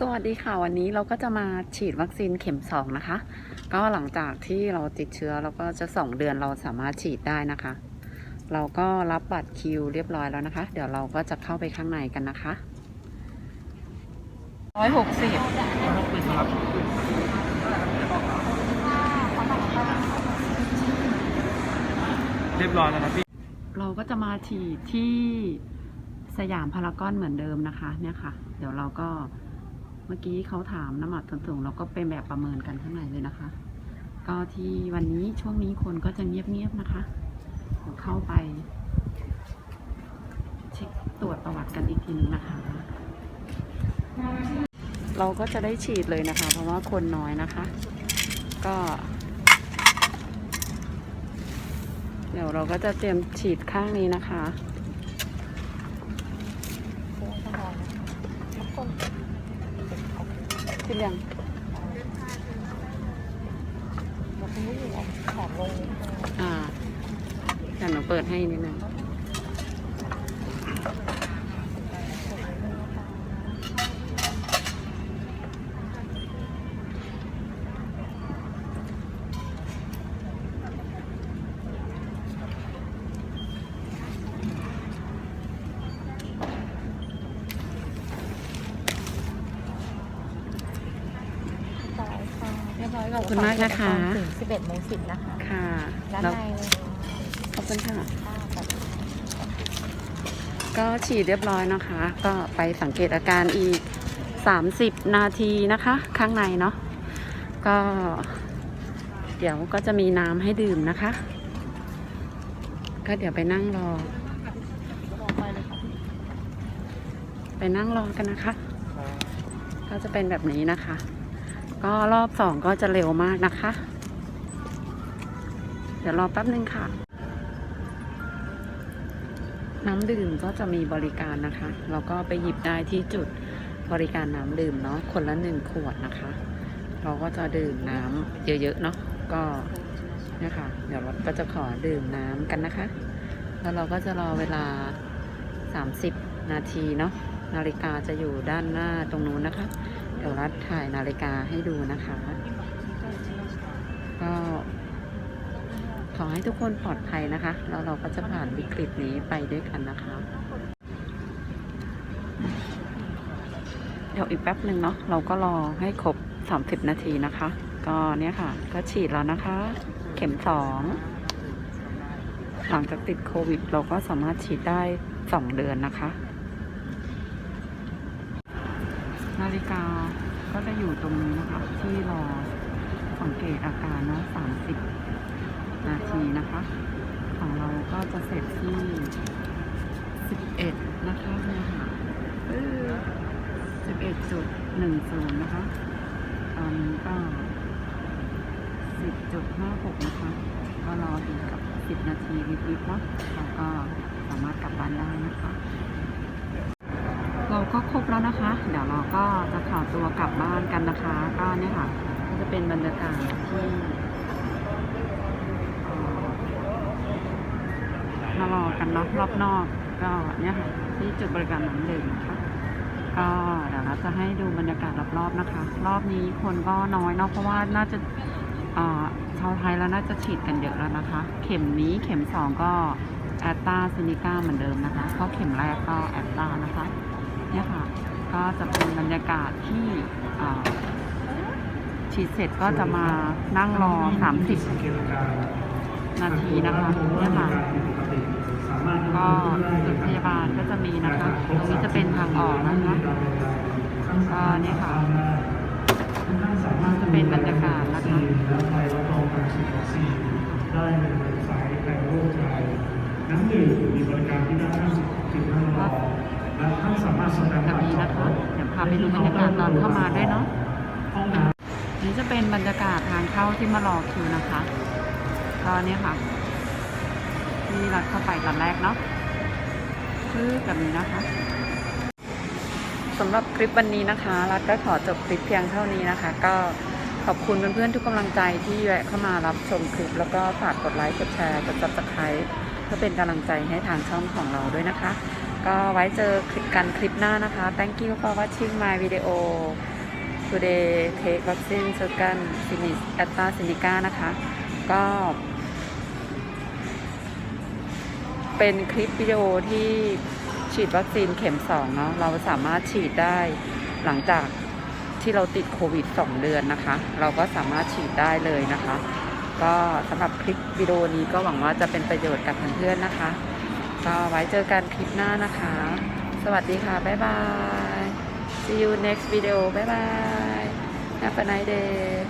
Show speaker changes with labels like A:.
A: สวัสดีค่ะ วันนี้เราก็จะมาฉีดวัคซีนเข็ม 2 นะคะ ก็หลังจากที่เราติดเชื้อเราก็จะ 2 เดือนเราสามารถฉีดได้นะคะ เราก็รับบัตรคิวเรียบร้อยแล้วนะคะ เดี๋ยวเราก็จะเข้าไปข้างในกันนะคะร้อยหกสิบ
B: เรียบร้อยแล้วนะพี่
A: เราก็จะมาฉีดที่สยามพารากอนเหมือนเดิมนะคะเนี่ยค่ะ เดี๋ยวเราก็ เมื่อกี้เขาถามน้ำหนักส่วนสูงเราก็เป็นแบบประเมินกันข้างในเลยนะคะ ก็ที่วันนี้ช่วงนี้คนก็จะเงียบๆนะคะเดี๋ยวเข้าไป เช็คตรวจประวัติกันอีกทีนึงนะคะ เราก็จะได้ฉีดเลยนะคะ เพราะว่าคนน้อยนะคะ ก็ เดี๋ยวเราก็จะเตรียมฉีดข้างนี้นะคะ ขึ้นยังอ่าเดี๋ยวหนูเปิดให้นิดนึง
C: เรียบร้อยค่ะเรียบร้อย
A: ขอบคุณมากนะคะ
C: ถึง11โมง10นะคะ
A: ค่ะ
C: ด้าน
A: แล้ว
C: ในเลย
A: ขอบคุณค่ะ
C: ค่ะแบบ
A: ก็ฉีดเรียบร้อยนะคะ ก็ไปสังเกตอาการอีก 30 นาทีนะคะ ข้างในเนาะก็ เดี๋ยวก็จะมีน้ำให้ดื่มนะคะ ก็เดี๋ยวไปนั่งรอ ไปนั่งรอกันนะคะ ก็จะเป็นแบบนี้นะคะ ก็รอบสองก็จะเร็วมากนะคะ เดี๋ยวรอแป๊บนึงค่ะ น้ำดื่มก็จะมีบริการนะคะเราก็ไปหยิบได้ที่จุดบริการน้ำดื่มเนาะคนละหนึ่งขวดนะคะ เราก็จะดื่มน้ำเยอะๆเนาะก็เนี่ยค่ะ เดี๋ยวเราก็จะขอดื่มน้ำกันนะคะ แล้วเราก็จะรอเวลา 30 นาทีเนาะนาฬิกาจะอยู่ด้านหน้าตรงนู้นนะคะ ดี๋ยวรัดถ่ายนาฬิกาให้ดูนะคะ ก็ขอให้ทุกคนปลอดภัยนะคะ แล้วเราก็จะผ่านวิกฤตนี้ไปด้วยกันนะคะ เดี๋ยวอีกแป๊บหนึ่งเนาะเราก็รอให้ครบ 30 นาทีนะคะ ก็เนี่ยค่ะ ก็ฉีดแล้วนะคะ เข็มสองหลังจากติดโควิด เราก็สามารถฉีดได้ 2 เดือนนะคะ นาฬิกาก็จะอยู่ตรงนี้นะคะ ที่รอสังเกตอาการเนาะ30นาทีนะคะ ของเราก็จะเสร็จที่11นะคะเนี่ยค่ะ11.10นะคะ ตอนนี้ก็10.56นะคะ ก็รออีกกับ10นาทีนิดๆเนาะเราก็สามารถกลับบ้านได้นะคะ เราก็ครบแล้วนะคะ เดี๋ยวเราก็จะขอตัวกลับบ้านกันนะคะ ก็เนี่ยค่ะ ก็จะเป็นบรรยากาศที่เอ่อมารอกันเนาะรอบนอกก็เนี่ยค่ะที่จุดบริการน้ำดื่มนะคะก็เดี๋ยวเราจะให้ดูบรรยากาศรอบๆนะคะ รอบนี้คนก็น้อยเนาะเพราะว่าน่าจะชาวไทยแล้วน่าจะฉีดกันเยอะแล้วนะคะ เข็มนี้เข็มสองก็แอตตาซินิก้าเหมือนเดิมนะคะเพราะเข็มแรกก็แอตตานะคะ เนี่ยค่ะ ก็จะเป็นบรรยากาศที่เอ่อฉีดเสร็จก็จะมานั่งรอ 30 นาทีนะคะเนี่ยค่ะก็จุดพยาบาลก็จะมีนะคะตรงนี้จะเป็นทางออกนะคะก็เนี่ยค่ะจะเป็นบรรยากาศนะคะ
D: สามารถสแบ
A: บนี้นะคะเดี๋ยวพาไปดูบรรยากาศตอนเข้ามาด้วยเนาะนี่จะเป็นบรรยากาศทางเข้าที่มารอคิวนะคะก็เนี่ยค่ะ ที่รัดเข้าไปตอนแรกเนาะคือแบบนี้นะคะสำหรับคลิปวันนี้นะคะรัดก็ขอจบคลิปเพียงเท่านี้นะคะ ก็ขอบคุณเพื่อนๆทุกกำลังใจที่แวะเข้ามารับชมคลิป แล้วก็ฝากกดไลค์กดแชร์กด subscribe เพื่อเป็นกำลังใจให้ทางช่องของเราด้วยนะคะ ก็ไว้เจอคลิปกันคลิปหน้านะคะ thank you for watching my video today take vaccine second finish AstraZeneca นะคะ ก็ เป็นคลิปวิดีโอที่ฉีดวัคซีนเข็มสองเนาะเราสามารถฉีดได้หลังจากที่เราติดโควิด 2 เดือนนะคะ เราก็สามารถฉีดได้เลยนะคะ ก็สำหรับคลิปวิดีโอนี้ก็หวังว่าจะเป็นประโยชน์กับเพื่อนๆนะคะ ก็ไว้เจอกันคลิปหน้านะคะ สวัสดีค่ะ บ๊ายบาย see you next video บ๊ายบาย have a nice day